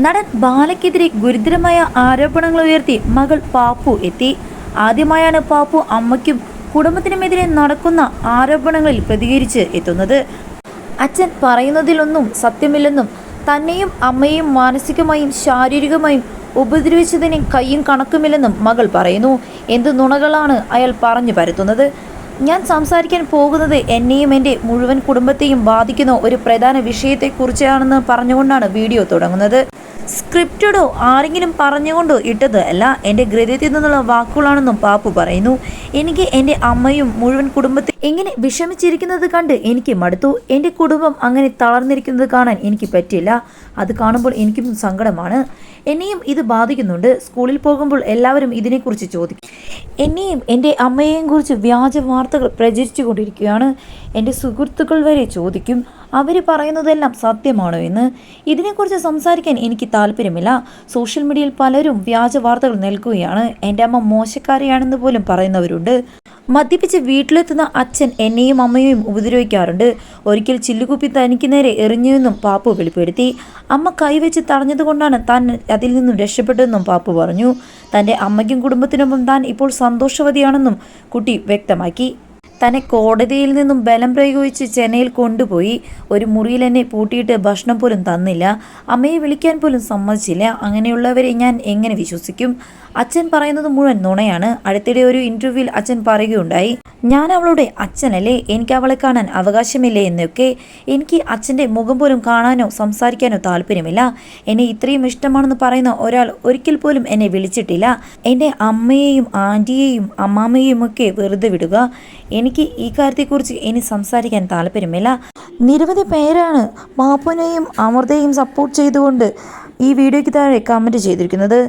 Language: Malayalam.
നടൻ ബാലയ്ക്കെതിരെ ഗുരുതരമായ ആരോപണങ്ങൾ ഉയർത്തി മകൾ പാപ്പു എത്തി. ആദ്യമായാണ് പാപ്പു അമ്മയ്ക്കും കുടുംബത്തിനുമെതിരെ നടക്കുന്ന ആരോപണങ്ങളിൽ പ്രതികരിച്ച് എത്തുന്നത്. അച്ഛൻ പറയുന്നതിലൊന്നും സത്യമില്ലെന്നും തന്നെയും അമ്മയെയും മാനസികമായും ശാരീരികമായും ഉപദ്രവിച്ചതിന് കയ്യും കണക്കുമില്ലെന്നും മകൾ പറയുന്നു. എന്ത് നുണകളാണ് അയാൾ പറഞ്ഞു പരത്തുന്നത്? ഞാൻ സംസാരിക്കാൻ പോകുന്നത് എന്നെയും എന്റെ മുഴുവൻ കുടുംബത്തെയും ബാധിക്കുന്ന ഒരു പ്രധാന വിഷയത്തെക്കുറിച്ചാണെന്ന് പറഞ്ഞുകൊണ്ടാണ് വീഡിയോ തുടങ്ങുന്നത്. സ്ക്രിപ്റ്റഡോ ആരെങ്കിലും പറഞ്ഞുകൊണ്ടോ ഇട്ടത് അല്ല എന്റെ ഗ്രഹത്തിൽ നിന്നുള്ള വാക്കുകളാണെന്നും പാപ്പു പറയുന്നു. എനിക്ക് എന്റെ അമ്മയും മുഴുവൻ കുടുംബത്തെ ഇങ്ങനെ വിഷമിച്ചിരിക്കുന്നത് കണ്ട് എനിക്ക് മടുത്തു. എന്റെ കുടുംബം അങ്ങനെ തളർന്നിരിക്കുന്നത് കാണാൻ എനിക്ക് പറ്റില്ല. അത് കാണുമ്പോൾ എനിക്കും സങ്കടമാണ്. എന്നെയും ഇത് ബാധിക്കുന്നുണ്ട്. സ്കൂളിൽ പോകുമ്പോൾ എല്ലാവരും ഇതിനെക്കുറിച്ച് ചോദിക്കും. എന്നെയും എന്റെ അമ്മയെയും കുറിച്ച് വ്യാജ വാർത്തകൾ പ്രചരിച്ചു കൊണ്ടിരിക്കുകയാണ് എന്റെ സുഹൃത്തുക്കൾ വരെ ചോദിക്കും. അവർ പറയുന്നതെല്ലാം സത്യമാണോ എന്ന്. ഇതിനെക്കുറിച്ച് സംസാരിക്കാൻ എനിക്ക് താല്പര്യമില്ല. സോഷ്യൽ മീഡിയയിൽ പലരും വ്യാജ വാർത്തകൾ നൽകുകയാണ്. എന്റെ അമ്മ മോശക്കാരിയാണെന്ന് പോലും പറയുന്നവരുണ്ട്. മദ്യപിച്ച് വീട്ടിലെത്തുന്ന അച്ഛൻ എന്നെയും അമ്മയെയും ഉപദ്രവിക്കാറുണ്ട്. ഒരിക്കൽ ചില്ലുകുപ്പി തനിക്ക് നേരെ എറിഞ്ഞുവെന്നും പാപ്പു വെളിപ്പെടുത്തി. അമ്മ കൈവച്ച് തടഞ്ഞതുകൊണ്ടാണ് താൻ അതിൽ നിന്നും രക്ഷപ്പെട്ടതെന്നും പാപ്പു പറഞ്ഞു. തന്റെ അമ്മയ്ക്കും കുടുംബത്തിനൊപ്പം താൻ ഇപ്പോൾ സന്തോഷവതിയാണെന്നും കുട്ടി വ്യക്തമാക്കി. തന്നെ കോടതിയിൽ നിന്നും ബലം പ്രയോഗിച്ച് ചെന്നൈയിൽ കൊണ്ടുപോയി. ഒരു മുറിയിൽ എന്നെ പൂട്ടിയിട്ട് ഭക്ഷണം പോലും തന്നില്ല. അമ്മയെ വിളിക്കാൻ പോലും സമ്മതിച്ചില്ല. അങ്ങനെയുള്ളവരെ ഞാൻ എങ്ങനെ വിശ്വസിക്കും? അച്ഛൻ പറയുന്നത് മുഴുവൻ നുണയാണ്. അടുത്തിടെ ഒരു ഇന്റർവ്യൂവിൽ അച്ഛൻ പറയുകയുണ്ടായി. ഞാൻ അവളുടെ അച്ഛനല്ലേ? എനിക്ക് അവളെ കാണാൻ അവകാശമില്ലേ എന്നൊക്കെ. എനിക്ക് അച്ഛന്റെ മുഖം പോലും കാണാനോ സംസാരിക്കാനോ താല്പര്യമില്ല. എന്നെ ഇത്രയും ഇഷ്ടമാണെന്ന് പറയുന്ന ഒരാൾ ഒരിക്കൽ പോലും എന്നെ വിളിച്ചിട്ടില്ല. എന്റെ അമ്മയെയും ആന്റിയെയും അമ്മാമ്മയെയും ഒക്കെ വെറുതെ വിടുക. എനിക്ക് ഈ കാര്യത്തെക്കുറിച്ച് ഇനി സംസാരിക്കാൻ താല്പര്യമില്ല. നിരവധി പേരാണ് മാപ്പുനെയും അമൃതയും സപ്പോർട്ട് ചെയ്തുകൊണ്ട് ഈ വീഡിയോയ്ക്ക് താഴെ കമന്റ് ചെയ്തിരിക്കുന്നത്.